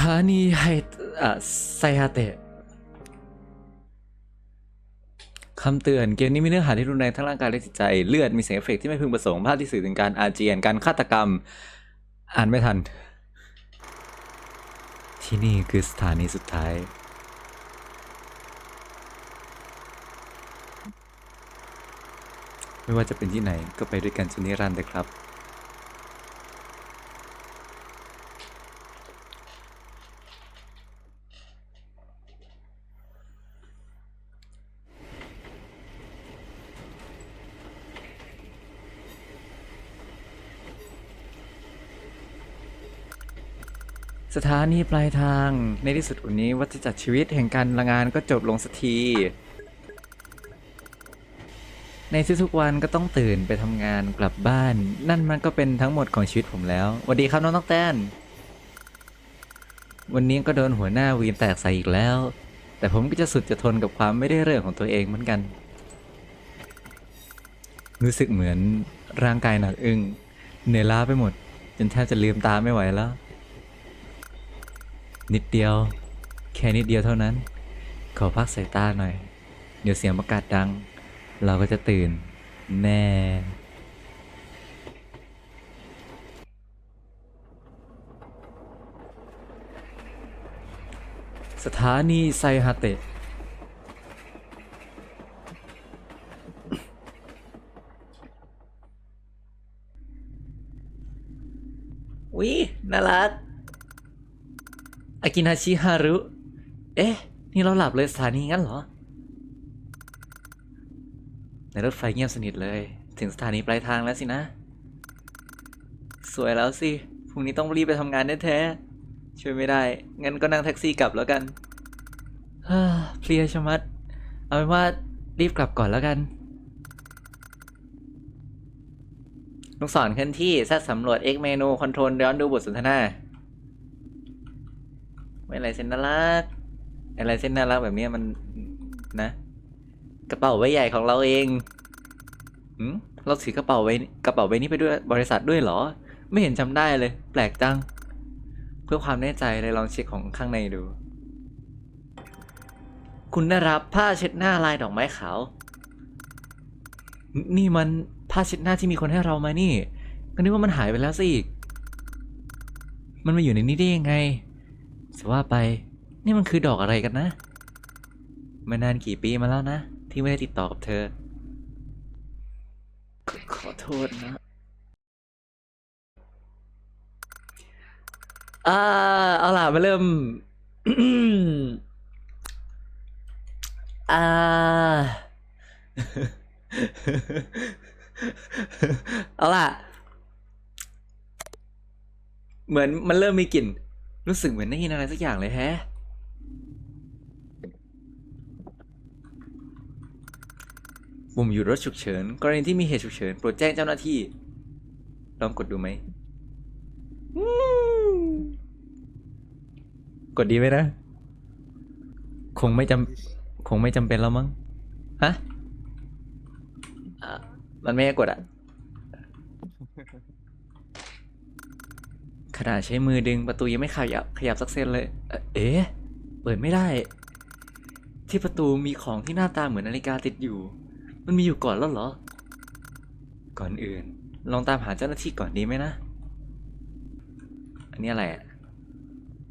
ถานีไฮอะไซฮาเตะคำเตือนเกมนี้มีเนื้อหาที่รุนแรงทั้งร่างกายและจิตใจ เลือดมีเสียงเอฟเฟกต์ที่ไม่พึงประสงค์ภาพที่สื่อถึงการอาเจียนการฆาตกรรม อ่านไม่ทัน ที่นี่คือสถานีสุดท้าย ไม่ว่าจะเป็นที่ไหนก็ไปด้วยกันจนนิรันดร์เลยครับ สถานีปลายทางในที่สุดวันนี้วัฏจักรชีวิตแห่งการละงานก็จบลงสักที ในทุกๆวันก็ต้องตื่นไปทำงานกลับบ้าน นั่นมันก็เป็นทั้งหมดของชีวิตผมแล้วสวัสดีครับน้องตั๊กแตนวันนี้ก็โดนหัวหน้าวีนแตกใส่อีกแล้ว แต่ผมก็จะสุดจะทนกับความไม่ได้เรื่องของตัวเองเหมือนกัน รู้สึกเหมือนร่างกายหนักอึ้งเหนื่อยล้าไปหมด จนแทบจะลืมตาไม่ไหวแล้ว นิดเดียว แค่นิดเดียวเท่านั้น ขอพักสายตาหน่อย เดี๋ยวเสียงประกาศดัง เราก็จะตื่น แน่สถานีไซฮาเตะ วิน่ารัก อากินาชิฮารุ เอ๊ะ นี่เราหลับเลยสถานีงั้นเหรอ ในรถไฟเงียบสนิทเลย ถึงสถานีปลายทางแล้วสินะ สวยแล้วสิ พรุ่งนี้ต้องรีบไปทำงานแท้ๆช่วยไม่ได้ งั้นก็นั่งแท็กซี่กลับแล้วกันเฮ้อเพลียชะมัด เอาเป็นว่ารีบกลับก่อนแล้วกัน ลูกศรเคลื่อนที่แซดสำรวจ X เมนูคอนโทรลย้อนดูบทสนทนา ไม่อะไรเส้นน่ารักอะไรเส้นน่ารักแบบนี้มันนะ กระเป๋าใบใหญ่ของเราเองหืมเราถือกระเป๋าใบกระเป๋าใบนี้ไปด้วยบริษัทด้วยเหรอ ไม่เห็นจำได้เลย แปลกจัง เพื่อความแน่ใจเลยลองเช็คของข้างในดู คุณได้รับผ้าเช็ดหน้าลายดอกไม้ขาว นี่มันผ้าเช็ดหน้าที่มีคนให้เรามานี่ก็นึกว่ามันหายไปแล้วสิมันมาอยู่ในนี้ได้ยังไง จะว่าไป นี่มันคือดอกอะไรกันนะมานานกี่ปีมาแล้วนะ ที่ไม่ได้ติดต่อกับเธอขขอโทษนะอ่าเอาล่ะมาเริ่มอ่าเอาล่ะ เหมือนมันเริ่มมีกลิ่น รู้สึกเหมือนได้ยินอะไรสักอย่างเลยแฮะ ปุ่มหยุดรถฉุกเฉิน กรณีที่มีเหตุฉุกเฉิน โปรดแจ้งเจ้าหน้าที่ ลองกดดูไหมอืมกดดีไหมนะ คงไม่จำคงไม่จำเป็นแล้วมั้ง ฮะอะมันไม่ให้กดอะ ขนาดใช้มือดึงประตูยังไม่ขยับขยับสักเซนเลย เอ๊ะ เปิดไม่ได้ ที่ประตูมีของที่หน้าตาเหมือนนาฬิกาติดอยู่ มันมีอยู่ก่อนแล้วเหรอ ก่อนอื่น ลองตามหาเจ้าหน้าที่ก่อนดีไหมนะ อันนี้อะไรอะ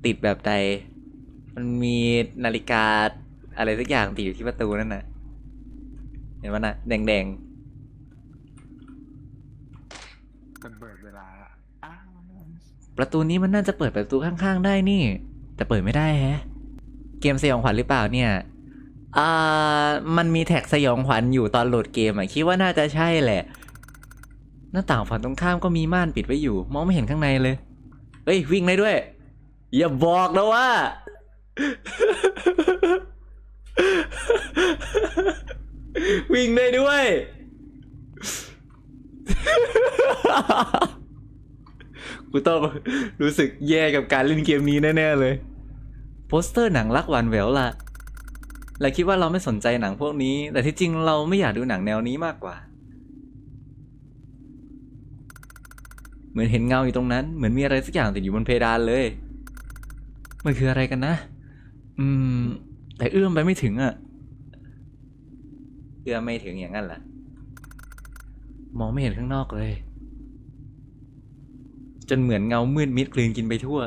ติดแบบใด มันมีนาฬิกาอะไรสักอย่างติดอยู่ที่ประตูนั่นน่ะ เห็นมันน่ะแดงเป็นเบิด ประตูนี้มันน่าจะเปิดประตูข้างๆ ได้นี่ แต่เปิดไม่ได้แฮะ เกมสยองขวัญหรือเปล่าเนี่ยอ่ามันมีแท็กสยองขวัญอยู่ตอนโหลดเกมอะคิดว่าน่าจะใช่แหละ หน้าต่างฝั่งตรงข้ามก็มีม่านปิดไว้อยู่ มองไม่เห็นข้างในเลย เฮ้ย วิ่งได้ด้วย อย่าบอกนะว่า วิ่งได้ด้วย กูต้องรู้สึกแย่กับการเล่นเกมนี้แน่ๆเลย โปสเตอร์หนังรักหวานแหววล่ะและคิดว่าเราไม่สนใจหนังพวกนี้ แต่ที่จริงเราไม่อยากดูหนังแนวนี้มากกว่า เหมือนเห็นเงาอยู่ตรงนั้น เหมือนมีอะไรสักอย่างติดอยู่บนเพดานเลย มันคืออะไรกันนะ อืม แต่เอื้อมไปไม่ถึงอะเอื้อมไม่ถึงอย่างนั้นแหละมองไม่เห็นข้างนอกเลย จนเหมือนเงามืดมิดกลืนกินไปทั่ว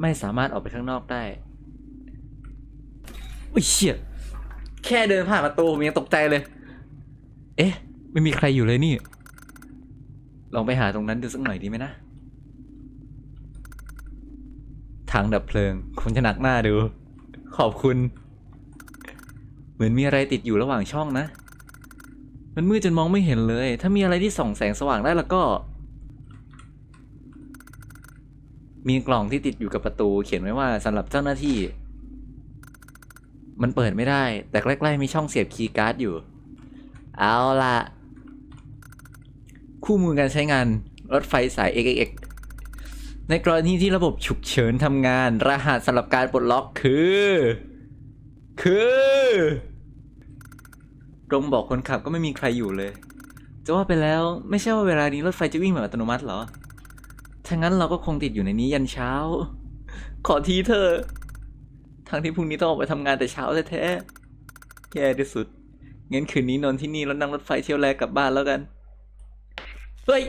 ไม่สามารถออกไปข้างนอกได้อุ้ยเชี่ยแค่เดินผ่านประตูผมยังตกใจเลย เอ๊ะ ไม่มีใครอยู่เลยนี่ ลองไปหาตรงนั้นดูสักหน่อยดีไหมนะถังดับเพลิงคงจะหนักหน้าดู ขอบคุณ เหมือนมีอะไรติดอยู่ระหว่างช่องนะ มันมืดจนมองไม่เห็นเลย ถ้ามีอะไรที่ส่องแสงสว่างได้แล้วก็ มีกล่องที่ติดอยู่กับประตู เขียนไว้ว่าสำหรับเจ้าหน้าที่ มันเปิดไม่ได้ แต่ใกล้ๆมีช่องเสียบคีย์การ์ดอยู่ เอาล่ะคู่มือการใช้งานรถไฟสาย XXX ในกรณีที่ระบบฉุกเฉินทำงาน รหัสสำหรับการปลดล็อกคือ คือ ตรงบอกคนขับก็ไม่มีใครอยู่เลย จะว่าไปแล้วไม่ใช่ว่าเวลานี้รถไฟจะวิ่งแบบอัตโนมัติเหรอ ถ้างั้นเราก็คงติดอยู่ในนี้ยันเช้า ขอทีเธอทั้งที่พรุ่งนี้ต้องออกไปทำงานแต่เช้าแท้ๆแย่ที่สุด งั้นคืนนี้นอนที่นี่แล้วนั่งรถไฟเที่ยวแรกกลับบ้านแล้วกัน เฮ้ย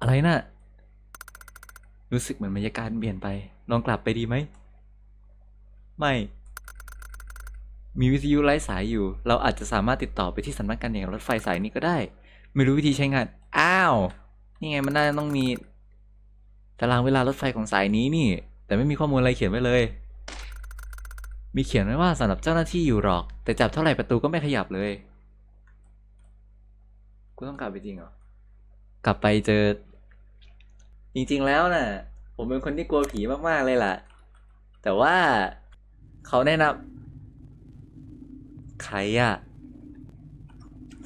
อะไรน่ะ รู้สึกเหมือนบรรยากาศเปลี่ยนไป ลองกลับไปดีไหม ไม่ มีวิทยุไร้สายอยู่ เราอาจจะสามารถติดต่อไปที่สำนักงานอย่างรถไฟสายนี้ก็ได้ ไม่รู้วิธีใช้งาน อ้าว นี่ไงมันน่าจะต้องมี ตารางเวลารถไฟของสายนี้นี่ แต่ไม่มีข้อมูลอะไรเขียนไว้เลย มีเขียนไว้ว่าสำหรับเจ้าหน้าที่อยู่หรอก แต่จับเท่าไหร่ประตูก็ไม่ขยับเลย กูต้องกลับไปจริงเหรอ กลับไปเจอ จริงๆแล้วน่ะ ผมเป็นคนที่กลัวผีมากๆเลยล่ะ แต่ว่าเขาแนะนำ ใครอะ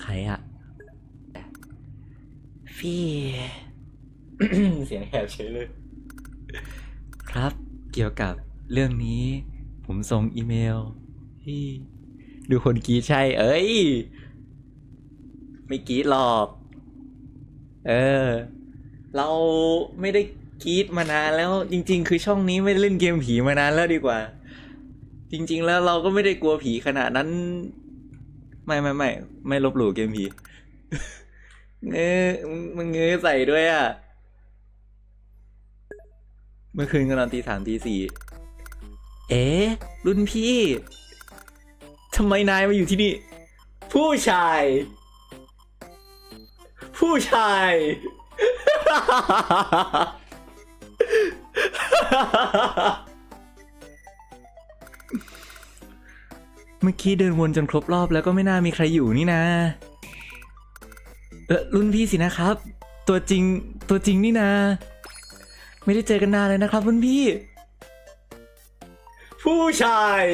ใครอะพี่ เสียงแหบเฉยเลย ครับ เกี่ยวกับเรื่องนี้ ผมส่งอีเมลที่ดูคนกรีดใช่ เอ้ย ไม่กรีดหรอก เออ เราไม่ได้กรีดมานานแล้ว จริง ๆ คือช่องนี้ไม่ได้เล่นเกมผีมานานแล้วดีกว่า จริง ๆ แล้วเราก็ไม่ได้กลัวผีขนาดนั้น ไม่ไม่ไม่ไม่ลบหลู่เกมผีเงื้อมึงเงื้อใส่ด้วยอะ เมื่อคืนก็นอนตีสามตีสี่เอ๊ะ รุ่นพี่ทำไมนายมาอยู่ที่นี่ ผู้ชาย ผู้ชายเมื่อกี้เดินวนจนครบรอบแล้วก็ไม่น่ามีใครอยู่นี่นะ เออรุ่นพี่สินะครับ ตัวจริงตัวจริงนี่นะ ไม่ได้เจอกันนานเลยนะครับ รุ่นพี่ ผู้ชาย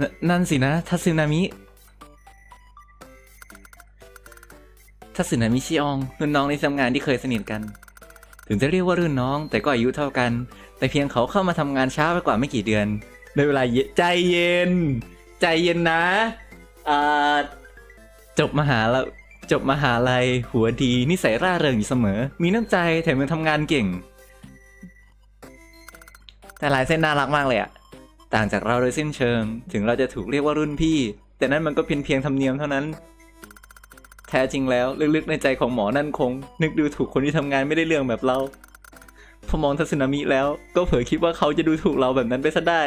นนั่นสินะทัสึนามิทัสึนามิชิอองรุ่นน้องในทำงานที่เคยสนิทกัน ถึงจะเรียกว่ารุ่นน้อง แต่ก็อายุเท่ากัน แต่เพียงเขาเข้ามาทำงานช้าไปกว่าไม่กี่เดือน ในเวลาเยใจเย็น ใจเย็นนะอ่าจบมหาลจบมหาลัยหัวดีนิสัยร่าเริงอยู่เสมอ มีน้ำใจแถมยังทำงานเก่ง แต่ลายเส้นน่ารักมากเลยอะต่างจากเราโดยสิ้นเชิง ถึงเราจะถูกเรียกว่ารุ่นพี่ แต่นั่นมันก็เพียงเพียงธรรมเนียมเท่านั้น แท้จริงแล้วลึกๆในใจของหมอนั่นคง นึกดูถูกคนที่ทำงานไม่ได้เรื่องแบบเรา พอมองทัศนามิแล้วก็เผลอคิดว่าเขาจะดูถูกเราแบบนั้นไปซะได้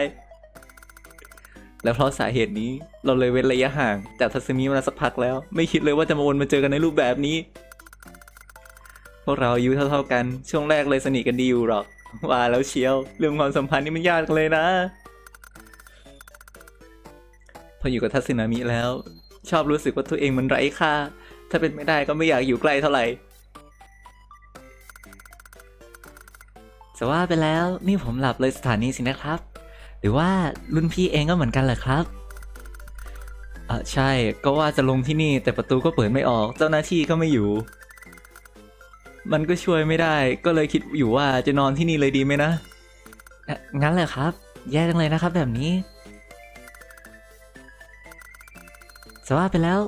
และเพราะสาเหตุนี้เราเลยเว้นระยะห่างจากทัศมิมาสักพักแล้ว ไม่คิดเลยว่าจะมาวนมาเจอกันในรูปแบบนี้ พวกเราอายุเท่าๆกันช่วงแรกเลยสนิทกันดีอยู่หรอก ว่าแล้วเชียว เรื่องความสัมพันธ์นี่มันยากเลยนะ พออยู่กับทัศนามิแล้ว ชอบรู้สึกว่าตัวเองมันไร้ค่า ถ้าเป็นไม่ได้ก็ไม่อยากอยู่ใกล้เท่าไหร่ จะว่าไปแล้วนี่ผมหลับเลยสถานีสินะครับ หรือว่ารุ่นพี่เองก็เหมือนกันเหรอครับอะใช่ก็ว่าจะลงที่นี่แต่ประตูก็เปิดไม่ออก เจ้าหน้าที่ก็ไม่อยู่ มันก็ช่วยไม่ได้ก็เลยคิดอยู่ว่าจะนอนที่นี่เลยดีไหมนะอะงั้นเลยครับ แย่จังเลยนะครับ แบบนี้จะว่าไปแล้ว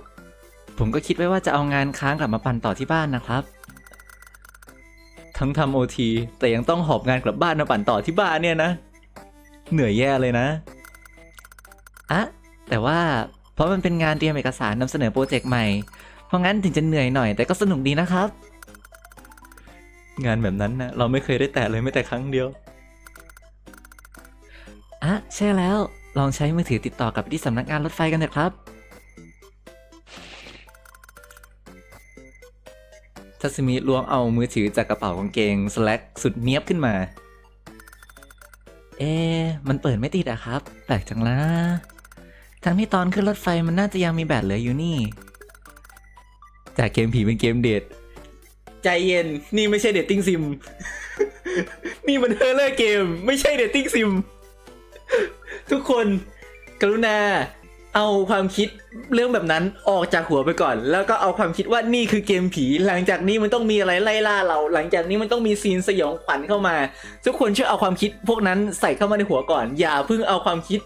ผมก็คิดไว้ว่าจะเอางานค้างกลับมาปั่นต่อที่บ้านนะครับ ทั้งทำโอทีแต่ยังต้องหอบงานกลับบ้านมาปั่นต่อที่บ้านเนี่ยนะ เหนื่อยแย่เลยนะอะแต่ว่าเพราะมันเป็นงานเตรียมเอกสารนำเสนอโปรเจกต์ใหม่ เพราะงั้นถึงจะเหนื่อยหน่อย แต่ก็สนุกดีนะครับ งานแบบนั้นนะเราไม่เคยได้แตะเลยแม้แต่ครั้งเดียวอะใช่แล้วลองใช้มือถือติดต่อกับที่สำนักงานรถไฟกันเถอะครับ ทัศมิล้วงเอามือถือจากกระเป๋ากางเกงสแลกสุดเนี้ยบขึ้นมา เอ๊ะมันเปิดไม่ติดอะครับ แปลกจังละทั้งที่ตอนขึ้นรถไฟมันน่าจะยังมีแบตเหลืออยู่นี่ จากเกมผีเป็นเกมเดทใจเย็น นี่ไม่ใช่เดทติ้งซิม นี่มันเฮอร์เลอร์เกม ไม่ใช่เดทติ้งซิม ทุกคน กรุณา เอาความคิดเรื่องแบบนั้นออกจากหัวไปก่อน แล้วก็เอาความคิดว่านี่คือเกมผี หลังจากนี้มันต้องมีอะไรไล่ล่าเรา หลังจากนี้มันต้องมีซีนสยองขวัญเข้ามา ทุกคนช่วยเอาความคิดพวกนั้นใส่เข้ามาในหัวก่อน อย่าเพิ่งเอาความคิด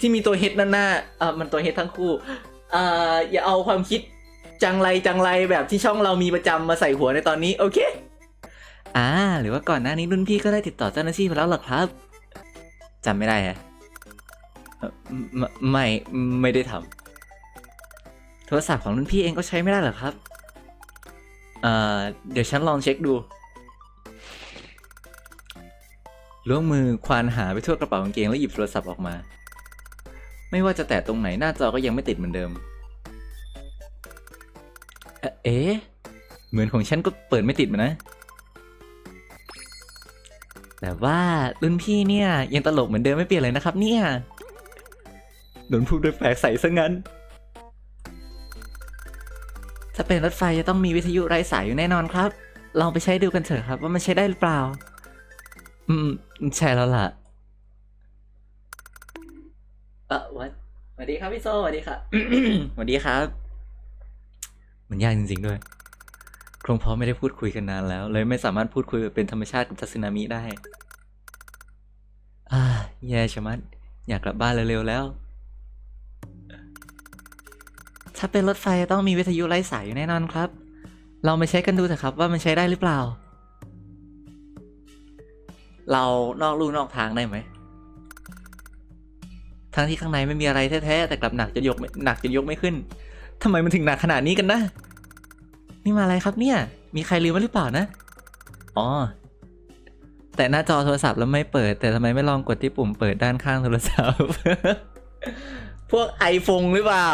ที่มีตัวเฮดหน้าหน้าอ่ามันตัวเฮดทั้งคู่อ่าอย่าเอาความคิดจังไรจังไรแบบที่ช่องเรามีประจำมาใส่หัวในตอนนี้โอเคอ่าหรือว่าก่อนหน้านี้รุ่นพี่ก็ได้ติดต่อเจ้าหน้าที่มาแล้วหรอครับจำไม่ได้ฮะ ไม่ไม่ได้ทำโทรศัพท์ของรุ่นพี่เองก็ใช้ไม่ได้เหรอครับเอ่อเดี๋ยวฉันลองเช็คดูล้วงมือควานหาไปทั่วกระเป๋ากางเกงแล้วหยิบโทรศัพท์ออกมา ไม่ว่าจะแตะตรงไหนหน้าจอก็ยังไม่ติดเหมือนเดิม เอ๊ะ เหมือนของฉันก็เปิดไม่ติดเหมือนนะ แต่ว่ารุ่นพี่เนี่ย ยังตลกเหมือนเดิมไม่เปลี่ยนเลยนะครับเนี่ย โดนพูดด้วยแปลกใส่ซะงั้น ถ้าเป็นรถไฟจะต้องมีวิทยุไร้สายอยู่แน่นอนครับ ลองไปใช้ดูกันเถอะครับ ว่ามันใช้ได้หรือเปล่า อืม ใช่แล้วล่ะเออวัดสวัสดีครับพี่โซสวัสดีครับสวัสดีครับ มันยากจริงๆด้วยคงเพราะไม่ได้พูดคุยกันนานแล้ว เลยไม่สามารถพูดคุยแบบเป็นธรรมชาติกับทัศนามิได้ อ่าแย่ชะมัด อยากกลับบ้านเร็วๆแล้ว ถ้าเป็นรถไฟต้องมีวิทยุไร้สายอยู่แน่นอนครับลองไปเช็คกันดูเถอะครับว่ามันใช้ได้หรือเปล่า เรานอกลู่นอกทางได้ไหม ทั้งที่ข้างในไม่มีอะไรแท้ๆแต่กลับหนักจนยกหนักจนยกไม่ขึ้นทำไมมันถึงหนักขนาดนี้กันนะ นี่มาอะไรครับเนี่ย มีใครลืมไว้หรือเปล่านะ อ๋อ แต่หน้าจอโทรศัพท์แล้วไม่เปิด แต่ทำไมไม่ลองกดที่ปุ่มเปิดด้านข้างโทรศัพท์ พวกไอโฟนหรือเปล่า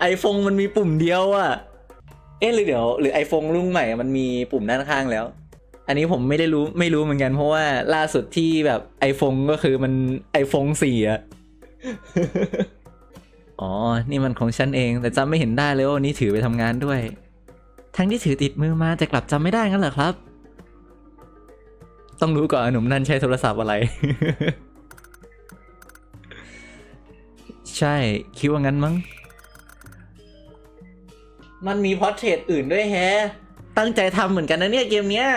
ไอโฟนมันมีปุ่มเดียวอะเอ๊ะหรือเดี๋ยวหรือไอโฟนรุ่นใหม่อะมันมีปุ่มด้านข้างแล้ว อันนี้ผมไม่ได้รู้ไม่รู้เหมือนกันเพราะว่าล่าสุดที่แบบ iPhone ก็คือมัน iPhone 4อะอ๋อ นี่มันของฉันเอง แต่จำไม่เห็นได้เลยว่าวันนี้ถือไปทำงานด้วย ทั้งที่ถือติดมือมาแต่กลับจำไม่ได้งั้นเหรอครับ ต้องรู้ก่อนหนุ่มนั่นใช้โทรศัพท์อะไร ใช่ คิดว่างั้นมั้ง มันมีพอร์เทรตอื่นด้วยแฮะ ตั้งใจทำเหมือนกันนะเนี่ยเกมเนี้ย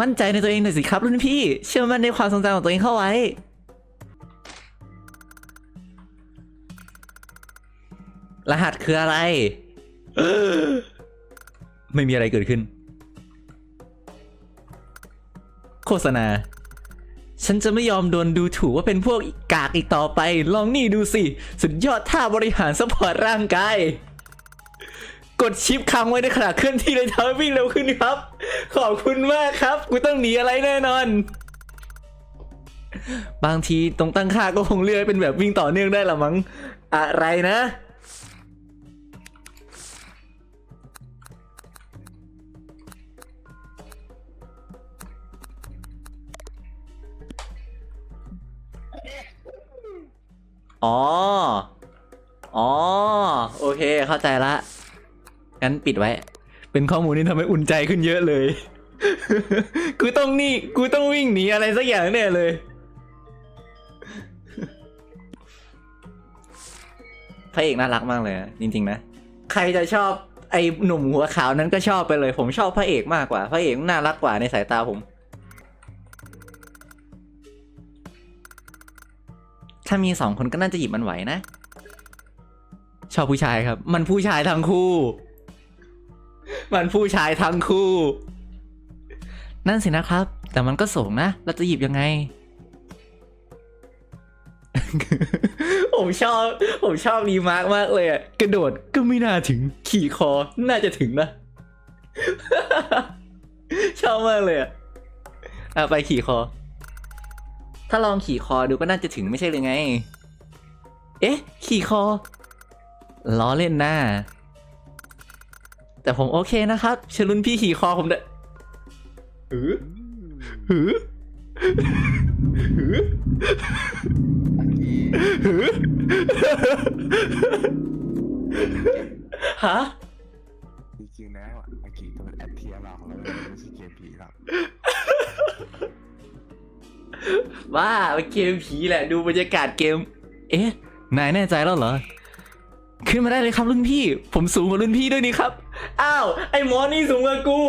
มั่นใจในตัวเองหน่อยสิครับรุ่นพี่ เชื่อมั่นในความทรงจำของตัวเองเข้าไว้ รหัสคืออะไร ไม่มีอะไรเกิดขึ้น โฆษณา ฉันจะไม่ยอมโดนดูถูกว่าเป็นพวกกากอีกต่อไป ลองนี่ดูสิ สุดยอดท่าบริหารสปอร์ตร่างกาย กดชิปค้างไว้ในขณะเคลื่อนที่เลยทำให้วิ่งเร็วขึ้นครับ ขอบคุณมากครับ กูต้องหนีอะไรแน่นอน บางทีตรงตั้งค่าก็คงเลือกให้เป็นแบบวิ่งต่อเนื่องได้ละมั้ง อะไรนะ อ๋อ อ๋อ โอเค เข้าใจละ งั้นปิดไว้ เป็นข้อมูลที่ทำให้อุ่นใจขึ้นเยอะเลย กูต้องนี่ กูต้องวิ่งหนีอะไรสักอย่างแน่เลย พระเอกน่ารักมากเลยอะจริง ๆ นะ ใครจะชอบไอ้หนุ่มหัวขาวนั้นก็ชอบไปเลย ผมชอบพระเอกมากกว่า พระเอกน่ารักกว่าในสายตาผม ถ้ามีสองคนก็น่าจะหยิบมันไหวนะ ชอบผู้ชายครับ มันผู้ชายทั้งคู่ มันผู้ชายทั้งคู่ นั่นสินะครับ แต่มันก็สูงนะ เราจะหยิบยังไง ผมชอบ ผมชอบรีมาร์กมากเลยอะกระโดดก็ไม่น่าถึง ขี่คอ น่าจะถึงนะ ชอบมากเลยอะอะไปขี่คอ ถ้าลองขี่คอดูก็น่าจะถึงไม่ใช่เลยไง เอ๊ะ ขี่คอ ล้อเล่นหน้า แต่ผมโอเคนะครับเชญรุ่นพี่ขี่คอผมเด้อหืออืมหือหืออากีหือฮะจริงๆแล้วอะอากีก็เป็นแอดเทียร์เราแล้วไม่ใช่เกมผีหรอก ว่าเป็นเกมผีแหละ ดูบรรยากาศเกม เอ๊ะ นายแน่ใจแล้วเหรอ ขึ้นมาได้เลยครับรุ่นพี่ ผมสูงกว่ารุ่นพี่ด้วยนี่ครับ อ้าว ไอ้หมอนี่สูงกว่ากู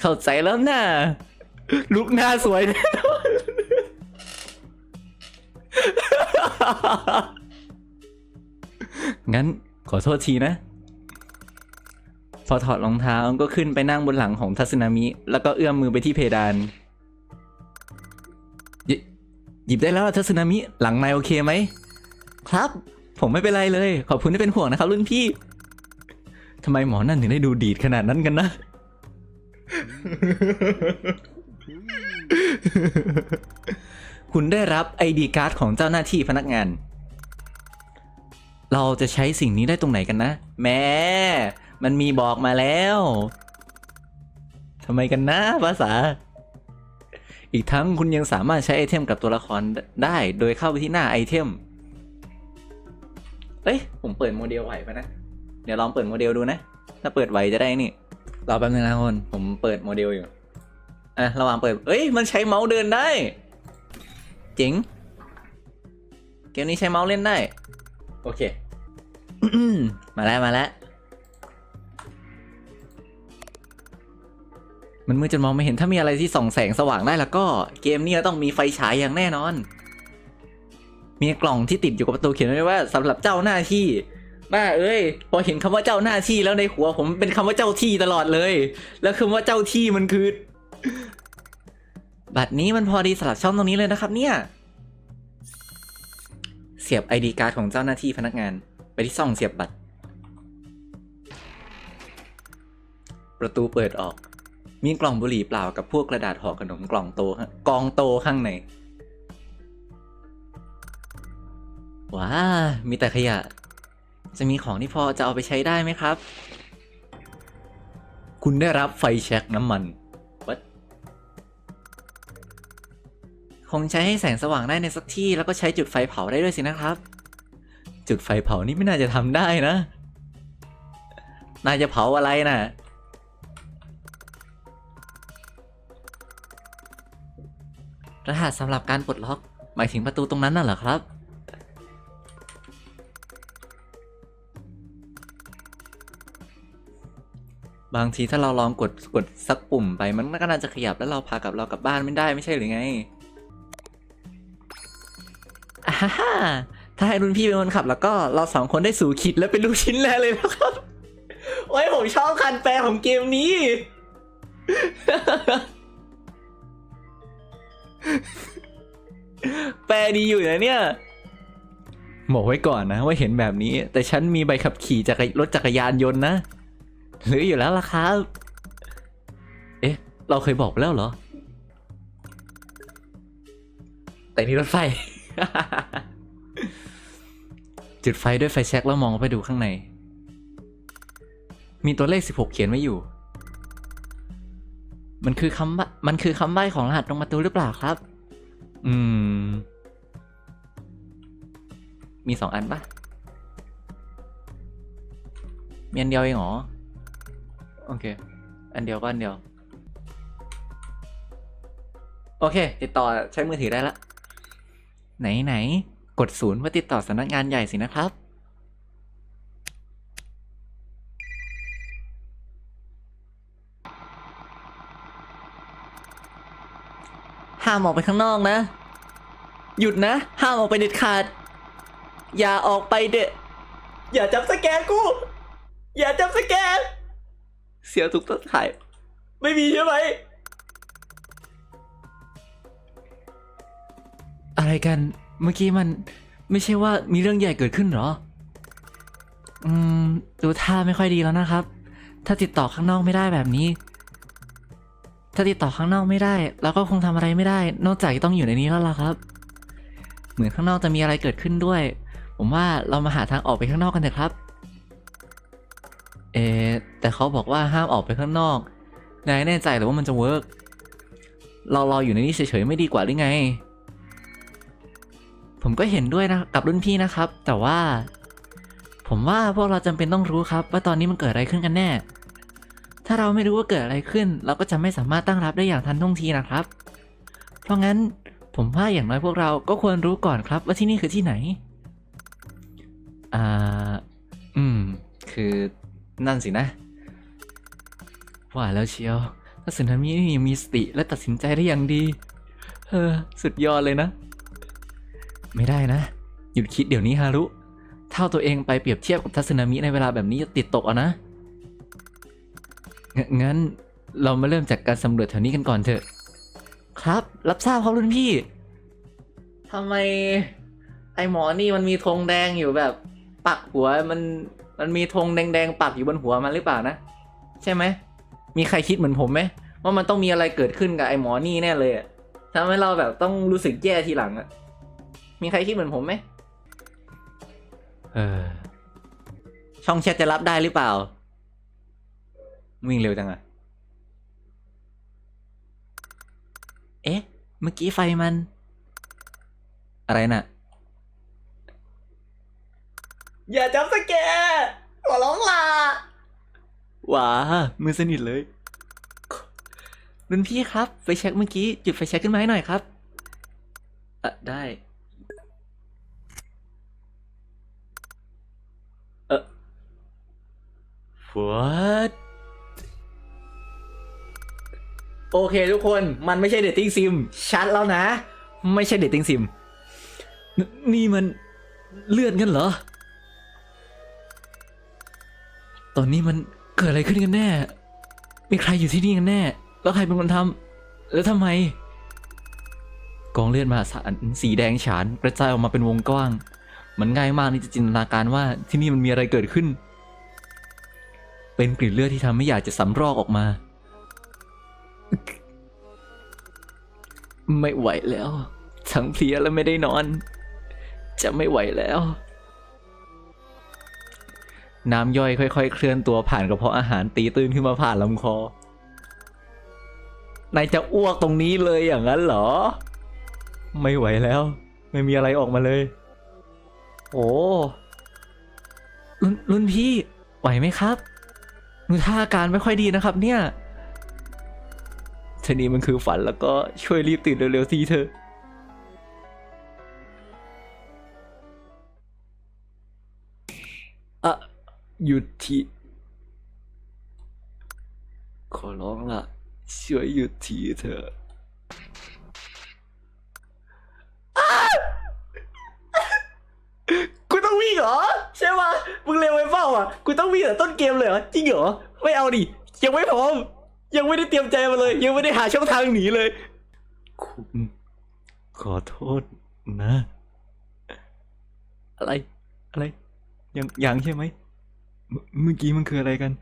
เข้าใจแล้วนะลุกหน้าสวยแน่นอนงั้นขอโทษทีนะ พอถอดรองเท้าก็ขึ้นไปนั่งบนหลังของทัศนามิ แล้วก็เอื้อมมือไปที่เพดาน หยิบได้แล้วทัศนามิหลังนายโอเคไหมครับ ผมไม่เป็นไรเลย ขอบคุณที่เป็นห่วงนะครับรุ่นพี่ทำไมหมอนั่นถึงได้ดูดีดขนาดนั้นกันนะอืมคุณได้รับไอดีการ์ดของเจ้าหน้าที่พนักงาน เราจะใช้สิ่งนี้ได้ตรงไหนกันนะ แม่มันมีบอกมาแล้วทำไมกันนะภาษา อีกทั้งคุณยังสามารถใช้ไอเทมกับตัวละครได้โดยเข้าไปที่หน้าไอเทม เอ้ย ผมเปิดโมเดลไหวปะนะ เดี๋ยวลองเปิดโมเดลดูนะ ถ้าเปิดไหวจะได้นี่ รอแป๊บนึงนะคน ผมเปิดโมเดลอยู่ อะ ระหว่างเปิด เอ้ย มันใช้เมาส์เดินได้ เจ๋ง เกมนี้ใช้เมาส์เล่นได้ โอเค มาแล้วมาแล้ว มันมืดจนมองไม่เห็นถ้ามีอะไรที่ส่องแสงสว่างได้แล้วก็เกมนี้ต้องมีไฟฉายอย่างแน่นอน มีกล่องที่ติดอยู่กับประตูเขียนไว้ว่าสำหรับเจ้าหน้าที่บ้าเอ้ย พอเห็นคำว่าเจ้าหน้าที่แล้วในหัวผมเป็นคำว่าเจ้าที่ตลอดเลย แล้วคำว่าเจ้าที่มันคือบัตรนี้มันพอดีสลับช่องตรงนี้เลยนะครับ เนี่ย เสียบ ID การ์ดของเจ้าหน้าที่พนักงาน ไปที่ซ่องเสียบบัตร ประตูเปิดออก มีกล่องบุหรี่เปล่ากับพวกกระดาษห่อขนมกล่องโตกองโตข้างในว้ามีแต่ขยะ จะมีของที่พอจะเอาไปใช้ได้ไหมครับ คุณได้รับไฟแช็กน้ำมัน What? คงใช้ให้แสงสว่างได้ในสักที่ แล้วก็ใช้จุดไฟเผาได้ด้วยสินะครับ จุดไฟเผานี่ไม่น่าจะทำได้นะน่าจะเผาอะไรน่ะ รหัสสำหรับการปลดล็อก หมายถึงประตูตรงนั้นน่ะเหรอครับ บางทีถ้าเราลองกดกดสักปุ่มไปมันก็น่าจะขยับแล้วเราพากับเรากลับบ้านไม่ได้ไม่ใช่หรือไงอ่าฮ่าถ้าให้รุ่นพี่เป็นคนขับ แล้วก็เราสองคนได้สู่ขิดแล้วเป็นลูกชิ้นแรกเลยนะครับ โอ้ยผมชอบคันแปลของเกมนี้ แปลดีอยู่นะเนี่ยบอกไว้ก่อนนะว่าเห็นแบบนี้ แต่ฉันมีใบขับขี่จักรรถจักรยานยนต์นะหรืออยู่แล้วล่ะครับ เอ๊ะ เราเคยบอกไปแล้วเหรอ แต่นี่รถไฟ จุดไฟด้วยไฟแช็กแล้วมองไปดูข้างใน มีตัวเลข 16 เขียนไว้อยู่ มันคือคำว่ามันคือคำใบ้ของรหัสตรงประตูหรือเปล่าครับ อืม มีสองอันปะมีอันเดียวเองเหรอ โอเค อันเดียวก็อันเดียว โอเค ติดต่อใช้มือถือได้ละ ไหนไหน กดศูนย์เพื่อติดต่อสำนักงานใหญ่สินะครับ ห้ามออกไปข้างนอกนะ หยุดนะ ห้ามออกไปเด็ดขาด อย่าออกไปเด็ดอย่าจับสแกนกู อย่าจับสแกน เสียถูกตัดถ่าย ไม่มีใช่ไหม อะไรกัน เมื่อกี้มันไม่ใช่ว่ามีเรื่องใหญ่เกิดขึ้นหรอ อืม ดูท่าไม่ค่อยดีแล้วนะครับ ถ้าติดต่อข้างนอกไม่ได้แบบนี้ ถ้าติดต่อข้างนอกไม่ได้เราก็คงทำอะไรไม่ได้ นอกจากต้องอยู่ในนี้แล้วล่ะครับ เหมือนข้างนอกจะมีอะไรเกิดขึ้นด้วย ผมว่าเรามาหาทางออกไปข้างนอกกันเถอะครับ เอแต่เขาบอกว่าห้ามออกไปข้างนอกนายแน่ใจหรือว่ามันจะเวิร์กเรารออยู่ในนี้เฉยๆไม่ดีกว่าหรือไง ผมก็เห็นด้วยนะกับรุ่นพี่นะครับ แต่ว่า ผมว่าพวกเราจำเป็นต้องรู้ครับ ว่าตอนนี้มันเกิดอะไรขึ้นกันแน่ ถ้าเราไม่รู้ว่าเกิดอะไรขึ้น เราก็จะไม่สามารถตั้งรับได้อย่างทันท่วงทีนะครับ เพราะงั้นผมว่าอย่างน้อยพวกเราก็ควรรู้ก่อนครับ ว่าที่นี่คือที่ไหน อ่า อืม คือนั่นสินะ ว่าแล้วเชียวถ้าสึนามินี่ยังมีสติและตัดสินใจได้อย่างดี เออ สุดยอดเลยนะ ไม่ได้นะ หยุดคิดเดี๋ยวนี้ฮารุ เท่าตัวเองไปเปรียบเทียบกับทัศนามิในเวลาแบบนี้จะติดตกเอานะ งงั้นเรามาเริ่มจากการสำรวจแถวนี้กันก่อนเถอะ ครับ รับทราบครับรุ่นพี่ทำไม ไอหมอนี่มันมีธงแดงอยู่แบบ ปักหัวมันมันมีธงแดงๆปักอยู่บนหัวมันหรือเปล่านะ ใช่ไหม มีใครคิดเหมือนผมไหมว่ามันต้องมีอะไรเกิดขึ้นกับไอหมอนี่แน่เลยอะทำให้เราแบบต้องรู้สึกแย่ทีหลังอะมีใครคิดเหมือนผมไหมเออช่องแชทจะรับได้หรือเปล่า วิ่งเร็วจังอะเอ๊ะ เมื่อกี้ไฟมัน อะไรน่ะ อย่าจับสแกร์ขอร้องล่ะว้ามือสนิทเลยรุ่นพี่ครับไฟแช็กเมื่อกี้ จุดไฟแช็กขึ้นมาให้หน่อยครับอะได้ เออ what โอเคทุกคนมันไม่ใช่เดทติ้งซิม ชัดแล้วนะ ไม่ใช่เดทติ้งซิม นี่มันเลือดกันเหรอ ตอนนี้มันเกิดอะไรขึ้นกันแน่ มีใครอยู่ที่นี่กันแน่ แล้วใครเป็นคนทำแล้วทำไม กองเลือดมหาศาลสีแดงฉานกระจายออกมาเป็นวงกว้าง มันง่ายมากที่จะจินตนาการว่าที่นี่มันมีอะไรเกิดขึ้น เป็นกลิ่นเลือดที่ทำให้อยากจะสำรอกออกมา ไม่ไหวแล้ว ทั้งเพลียและไม่ได้นอน จะไม่ไหวแล้ว น้ำย่อยค่อยๆ เคลื่อนตัวผ่านกระเพาะอาหารตีตื้นขึ้นมาผ่านลำคอนายจะอ้วกตรงนี้เลยอย่างนั้นเหรอ ไม่ไหวแล้ว ไม่มีอะไรออกมาเลย โอ้รุ่นรุ่นพี่ไหวไหมครับดูท่าอาการไม่ค่อยดีนะครับ เนี่ย ทีนี้มันคือฝันแล้วก็ช่วยรีบตื่นเร็วๆทีเถออะหยุดทีขอร้องละช่วยหยุดทีเถอะอ้ากูต้องวิ่งเหรอ ใช่ปะมึงเร็วไปเปล่าอะ กูต้องวิ่งเหรอต้นเกมเลยเหรอ จริงเหรอ ไม่เอาดิยังไม่พร้อม ยังไม่ได้เตรียมใจมาเลย ยังไม่ได้หาช่องทางหนีเลย คุณขอโทษนะ อะไร อะไร ยังยังใช่ไหมเมื่อเมื่อกี้มันคืออะไรกัน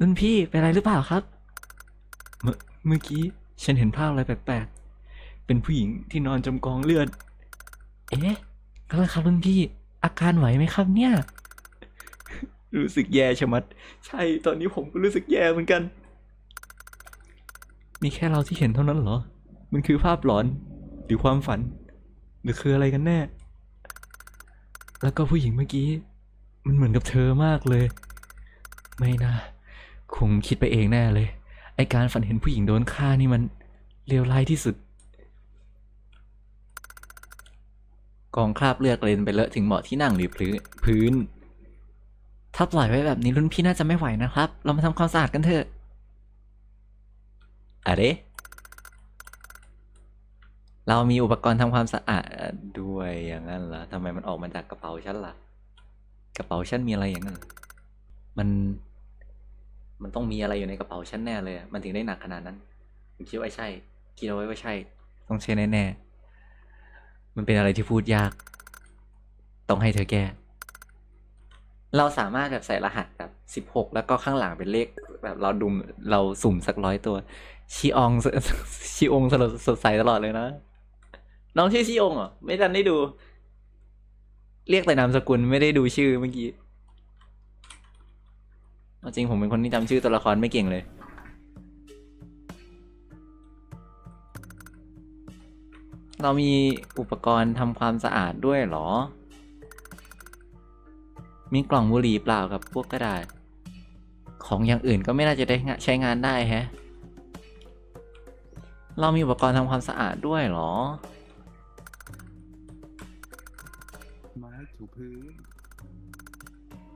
รุ่นพี่เป็นอะไรหรือเปล่าครับ เมื่อเมื่อกี้ฉันเห็นภาพอะไรแปลกๆ เป็นผู้หญิงที่นอนจมกองเลือด เอ๊ะก็แล้วครับรุ่นพี่ อาการไหวไหมครับเนี่ย รู้สึกแย่ชะมัด ใช่ ตอนนี้ผมก็รู้สึกแย่เหมือนกัน มีแค่เราที่เห็นเท่านั้นเหรอ มันคือภาพหลอนหรือความฝัน หรือคืออะไรกันแน่ แล้วก็ผู้หญิงเมื่อกี้ มันเหมือนกับเธอมากเลย ไม่นะคงคิดไปเองแน่เลย ไอการฝันเห็นผู้หญิงโดนฆ่านี่มันเลวร้ายที่สุด กองคราบเลือดกเด็นไปเลอะถึงเบาะที่นั่งหรือพื้นพื้น ถ้าปล่อยไว้แบบนี้รุ่นพี่น่าจะไม่ไหวนะครับ เรามาทำความสะอาดกันเถอะ อะไรเรามีอุปกรณ์ทำความสะอาดด้วยอย่างนั้นเหรอทำไมมันออกมาจากกระเป๋าฉันล่ะ กระเป๋าฉันมีอะไรอย่างนั้น มัน มันต้องมีอะไรอยู่ในกระเป๋าฉันแน่เลย มันถึงได้หนักขนาดนั้นผมคิดว่าใช่ คิดเอาไว้ว่าใช่ ต้องใช่แน่ๆ มันเป็นอะไรที่พูดยาก ต้องให้เธอแก้ เราสามารถแบบใส่รหัสแบบสิบหกแล้วก็ข้างหลังเป็นเลข แบบเราดุมเราสุ่มสักร้อยตัว ชีอองชีองสดสดใสตลอดเลยนะ น้องชื่อชีองเหรอ ไม่ทันได้ดู เรียกแต่นามสกุลไม่ได้ดูชื่อเมื่อกี้จริงผมเป็นคนที่จำชื่อตัวละครไม่เก่งเลยเรามีอุปกรณ์ทำความสะอาดด้วยหรอ มีกล่องบุหรี่เปล่ากับพวกกระดาษ ของอย่างอื่นก็ไม่น่าจะได้งะใช้งานได้แฮะ เรามีอุปกรณ์ทำความสะอาดด้วยเหรอ ไม้ถูพื้น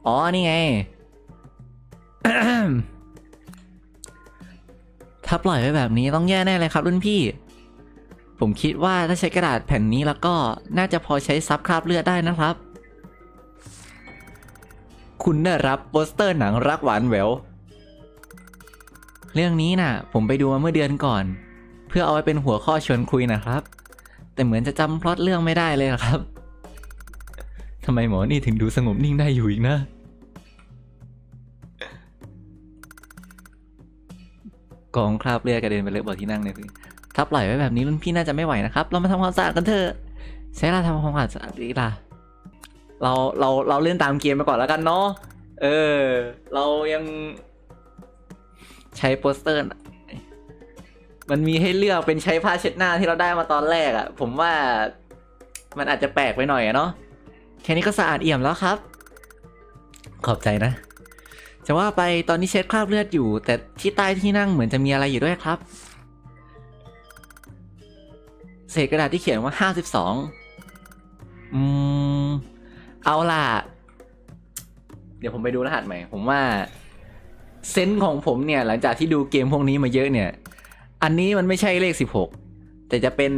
อ๋อ นี่ไง ถ้าปล่อยไว้แบบนี้ต้องแย่แน่เลยครับรุ่นพี่ ผมคิดว่าถ้าใช้กระดาษแผ่นนี้แล้วก็น่าจะพอใช้ซับคราบเลือดได้นะครับ คุณได้รับโปสเตอร์หนังรักหวานแหวว เรื่องนี้น่ะ ผมไปดูมาเมื่อเดือนก่อน เพื่อเอาไว้เป็นหัวข้อชวนคุยนะครับ แต่เหมือนจะจำพล็อตเรื่องไม่ได้เลยอะครับทำไมหมอนี่ถึงดูสงบนิ่งได้อยู่อีกนะ กองคราบเลือดกระเด็นไปเลอะเบาะที่นั่งเลยพี่ถ้าปล่อยไว้แบบนี้รุ่นพี่น่าจะไม่ไหวนะครับ เรามาทำความสะอาดกันเถอะใช้เวลาทำความสะอาดดีล่ะ เราเราเราเล่นตามเกมไปก่อนแล้วกันเนาะเออ เรายังใช้โปสเตอร์มันมีให้เลือกเป็นใช้ผ้าเช็ดหน้าที่เราได้มาตอนแรกอะ่ะ ผมว่ามันอาจจะแปลกไปหน่อยอะเนาะแค่นี้ก็สะอาดเอี่ยมแล้วครับ ขอบใจนะจะว่าไปตอนนี้เช็ดคราบเลือดอยู่ แต่ที่ใต้ที่นั่งเหมือนจะมีอะไรอยู่ด้วยครับเศษกระดาษที่เขียนว่าห้าสิบสองอืม เอาล่ะ เดี๋ยวผมไปดูรหัสใหม่ ผมว่าเซนส์ของผมเนี่ย หลังจากที่ดูเกมพวกนี้มาเยอะเนี่ย อันนี้มันไม่ใช่เลขสิบหกแต่จะเป็น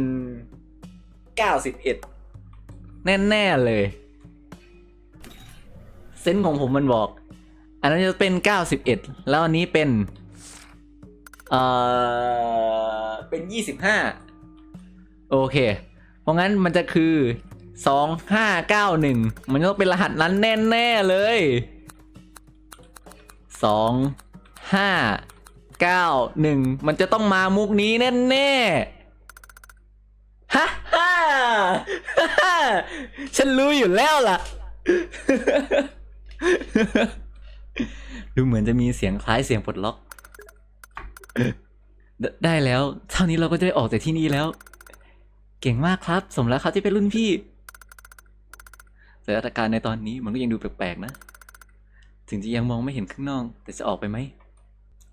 เก้าสิบเอ็ดแน่ ๆ เลย เซนส์ของผมมันบอก อันนั้นจะเป็น91แล้วอันนี้เป็นเอ่อเป็น25โอเค เพราะงั้นมันจะคือ 2591มันต้องเป็นรหัสนั้นแน่ๆเลย2591มันจะต้องมามุกนี้แน่ๆฮ่าฮ่าฮ่าฮ่าฉันรู้อยู่แล้วล่ะ ดูเหมือนจะมีเสียงคล้ายเสียงปลดล็อกไดได้แล้วเท่านี้เราก็จะได้ออกจากที่นี่แล้ว เก่งมากครับ สมแล้วครับที่เป็นรุ่นพี่ แต่สถานการณ์ในตอนนี้มันก็ยังดูแปลกๆนะ ถึงจะยังมองไม่เห็นข้างนอก แต่จะออกไปไหม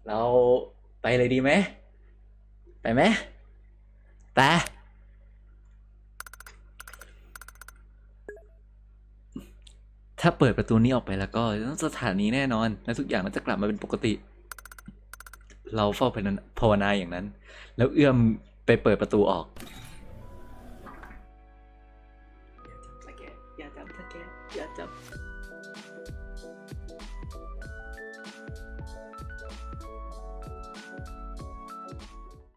เราไปเลยดีไหม ไปไหมไปถ้าเปิดประตูนี้ออกไปแล้วก็ต้องสถานีแน่นอน และทุกอย่างมันจะกลับมาเป็นปกติ เราเฝ้าภาวนาอย่างนั้น แล้วเอื้อมไปเปิดประตูออก